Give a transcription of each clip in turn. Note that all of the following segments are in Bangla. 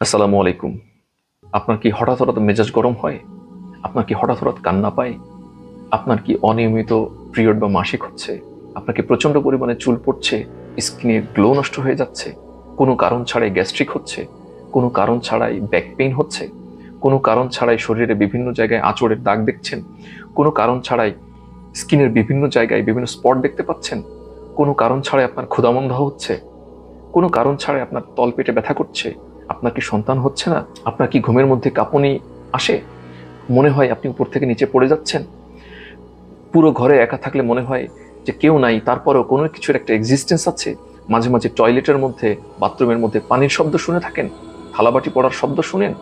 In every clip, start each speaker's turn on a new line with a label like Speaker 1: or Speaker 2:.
Speaker 1: আসসালামু আলাইকুম। আপনার কি হঠাৎ হঠাৎ মেজাজ গরম হয়? আপনার কি হঠাৎ হঠাৎ কান্না পায়? আপনার কি অনিয়মিত পিরিয়ড বা মাসিক হচ্ছে? আপনার কি প্রচণ্ড পরিমাণে চুল পড়ছে? স্কিনের গ্লো নষ্ট হয়ে যাচ্ছে? কোনো কারণ ছাড়াই গ্যাস্ট্রিক হচ্ছে? কোনো কারণ ছাড়াই ব্যাক পেইন হচ্ছে? কোনো কারণ ছাড়াই শরীরে বিভিন্ন জায়গায় আঁচড়ের দাগ দেখছেন? কোনো কারণ ছাড়াই স্কিনের বিভিন্ন জায়গায় বিভিন্ন স্পট দেখতে পাচ্ছেন? কোনো কারণ ছাড়াই আপনার ক্ষুধামন্ধ হচ্ছে? কোনো কারণ ছাড়াই আপনার তলপেটে ব্যথা করছে? আপনার কি সন্তান হচ্ছে না? আপনার কি ঘুমের মধ্যে কাঁপুনি আসে? মনে হয় আপনি উপর থেকে নিচে পড়ে যাচ্ছেন। পুরো ঘরে একা থাকলে মনে হয় যে কেউ নাই, তারপরেও কোনো কিছুর একটা এক্সিস্টেন্স আছে। মাঝে মাঝে টয়লেটের মধ্যে বাথরুমের মধ্যে পানির শব্দ শুনে থাকেন, থালাবাটি পড়ার শব্দ শুনেন।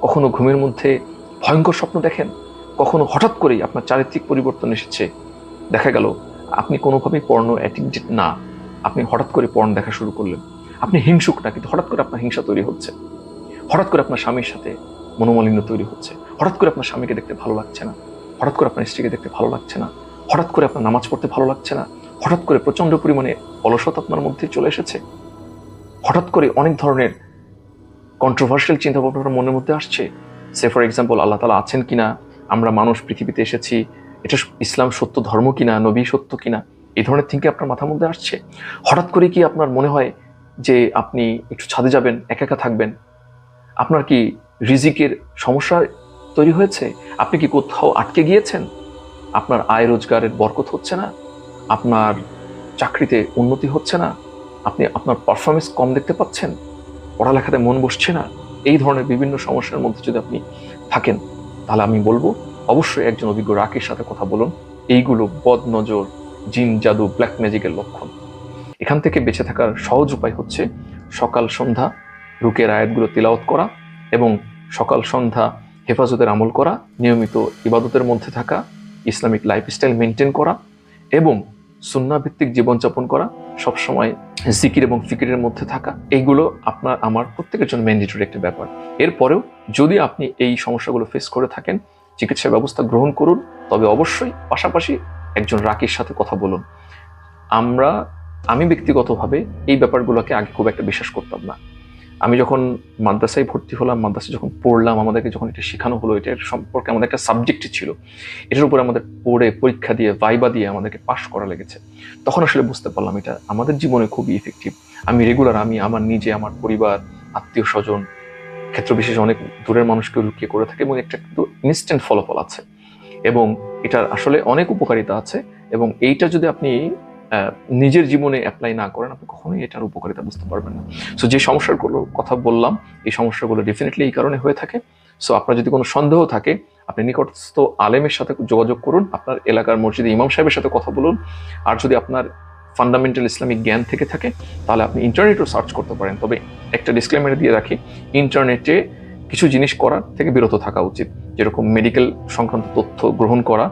Speaker 1: কখনো ঘুমের মধ্যে ভয়ঙ্কর স্বপ্ন দেখেন। কখনো হঠাৎ করেই আপনার চারিত্রিক পরিবর্তন এসেছে। দেখা গেল, আপনি কোনোভাবেই পর্ণ অ্যাডিক্টেড না। আপনি হঠাৎ করে পর্ণ দেখা শুরু করলেন। আপনি হিংসুক না, কিন্তু হঠাৎ করে আপনার হিংসা তৈরি হচ্ছে। হঠাৎ করে আপনার স্বামীর সাথে মনোমালিন্য তৈরি হচ্ছে। হঠাৎ করে আপনার স্বামীকে দেখতে ভালো লাগছে না। হঠাৎ করে আপনার স্ত্রীকে দেখতে ভালো লাগছে না। হঠাৎ করে আপনার নামাজ পড়তে ভালো লাগছে না। হঠাৎ করে প্রচণ্ড পরিমাণে অলসতা আপনার মধ্যে চলে এসেছে। হঠাৎ করে অনেক ধরনের কন্ট্রোভার্সিয়াল চিন্তা ভাবনা মনের মধ্যে আসছে। সে ফর এক্সাম্পল আল্লাহ তালা আছেন কিনা? আমরা মানুষ পৃথিবীতে এসেছি। এটা ইসলাম সত্য ধর্ম কিনা? নবী সত্য কিনা? এই ধরনের থিঙ্কে আপনার মাথার মধ্যে আসছে। হঠাৎ করে কি আপনার মনে হয় যে আপনি একটু ছাদে যাবেন, একা একা থাকবেন, আপনার কি রিজিকের সমস্যা তৈরি হয়েছে? আপনি কি কোথাও আটকে গিয়েছেন? আপনার আয় রোজগারের বরকত হচ্ছে না? আপনার চাকরিতে উন্নতি হচ্ছে না? আপনি আপনার পারফরমেন্স কম দেখতে পাচ্ছেন? পড়ালেখাতে মন বসছে না? এই ধরনের বিভিন্ন সমস্যার মধ্যে যদি আপনি থাকেন, তাহলে আমি বলব, অবশ্যই একজন অভিজ্ঞ রাকের সাথে কথা বলুন। এইগুলো বদ নজর জিন, জাদু ব্ল্যাক ম্যাজিকের লক্ষণ। এখান থেকে বেঁচে থাকার সহজ উপায় হচ্ছে সকাল সন্ধ্যা রুকের আয়াতগুলো তিলাওয়াত করা এবং সকাল সন্ধ্যা হেফাজতের আমল করা, নিয়মিত ইবাদতের মধ্যে থাকা, ইসলামিক লাইফস্টাইল মেনটেন করা এবং সুন্নাভিত্তিক জীবনযাপন করা, সবসময় জিকির এবং ফিকিরের মধ্যে থাকা, এইগুলো আপনার, আমার প্রত্যেকের জন্য ম্যান্ডেটরি একটা ব্যাপার। এরপরেও যদি আপনি এই সমস্যাগুলো ফেস করে থাকেন, চিকিৎসা ব্যবস্থা গ্রহণ করুন, তবে অবশ্যই পাশাপাশি একজন রাকির সাথে কথা বলুন। আমরা আমি ব্যক্তিগতভাবে এই ব্যাপারগুলোকে আগে খুব একটা বিশ্বাস করতাম না। আমি যখন মাদ্রাসায় ভর্তি হলাম, মাদ্রাসায় যখন পড়লাম, আমাদেরকে যখন এটা শেখানো হলো, এটার সম্পর্কে আমাদের একটা সাবজেক্ট ছিল, এটার উপরে আমাদের পড়ে, পরীক্ষা দিয়ে ভাইবা দিয়ে আমাদেরকে পাশ করা লেগেছে। তখন আসলে বুঝতে পারলাম এটা আমাদের জীবনে খুবই ইফেক্টিভ আমি রেগুলার আমি আমার নিজে, আমার পরিবার, আত্মীয় স্বজন, ক্ষেত্র বিশেষ অনেক দূরের মানুষকে লুকিয়ে করে থাকে এবং একটা কিন্তু ইনস্ট্যান্ট ফলাফল আছে। এবং এটার আসলে অনেক উপকারিতা আছে এবং এইটা যদি আপনি নিজের জীবনে অ্যাপ্লাই না করেন, আপনি কখনোই এটার উপকারিতা বুঝতে পারবেন না। সো যে সমস্যাগুলো কথা বললাম, এই সমস্যাগুলো ডেফিনেটলি এই কারণে হয়ে থাকে। সো আপনার যদি কোনো সন্দেহ থাকে, আপনি নিকটস্থ আলেমের সাথে যোগাযোগ করুন, আপনার এলাকার মসজিদে ইমাম সাহেবের সাথে কথা বলুন। আর যদি আপনার ফান্ডামেন্টাল ইসলামিক জ্ঞান থেকে থাকে, তাহলে আপনি ইন্টারনেটও সার্চ করতে পারেন। তবে একটা ডিসক্লেমার দিয়ে রাখি ইন্টারনেটে কিছু জিনিস করার থেকে বিরত থাকা উচিত। যেরকম মেডিকেল সংক্রান্ত তথ্য গ্রহণ করা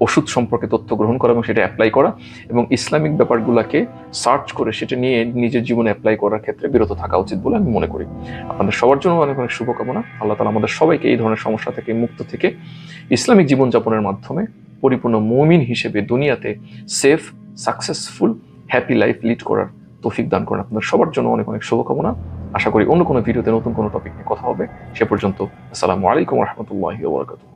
Speaker 1: ওষুধ সম্পর্কে তথ্য গ্রহণ করা এবং সেটা অ্যাপ্লাই করা এবং ইসলামিক ব্যাপারগুলোকে সার্চ করে সেটা নিয়ে নিজের জীবনে অ্যাপ্লাই করার ক্ষেত্রে বিরত থাকা উচিত বলে আমি মনে করি। আপনাদের সবার জন্য অনেক অনেক শুভকামনা। আল্লাহ তালা আমাদের সবাইকে এই ধরনের সমস্যা থেকে মুক্ত থেকে ইসলামিক জীবনযাপনের মাধ্যমে পরিপূর্ণ মমিন হিসেবে দুনিয়াতে safe successful happy life lead করার তৌফিক দান করেন। আপনাদের সবার জন্য অনেক অনেক শুভকামনা। আশা করি অন্য কোনো ভিডিওতে নতুন কোনো টপিক নিয়ে কথা হবে। সে পর্যন্ত আসসালামু আলাইকুম রহমতুল্লাহ